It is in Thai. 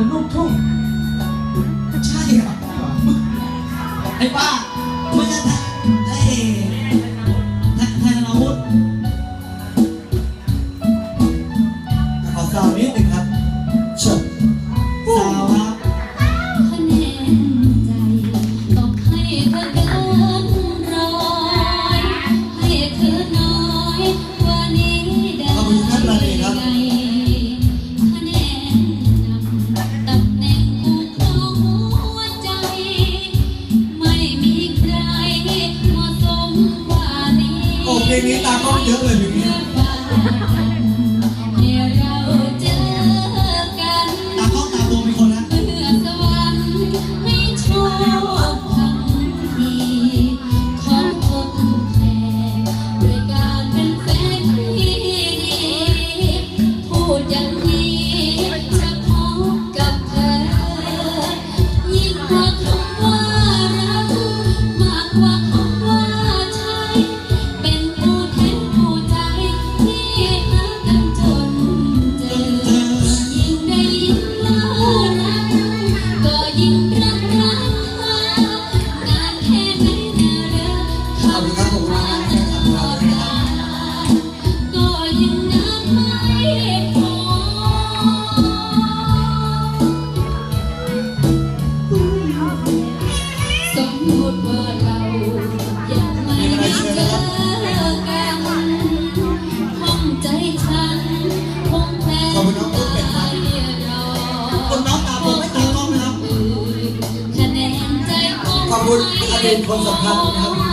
นลูกทุ่งใช่ครับไอ้ป้า Thiên Nhiên ta có nhớ lời Huyền Nhiên เป็นคนสำคัญนะครับ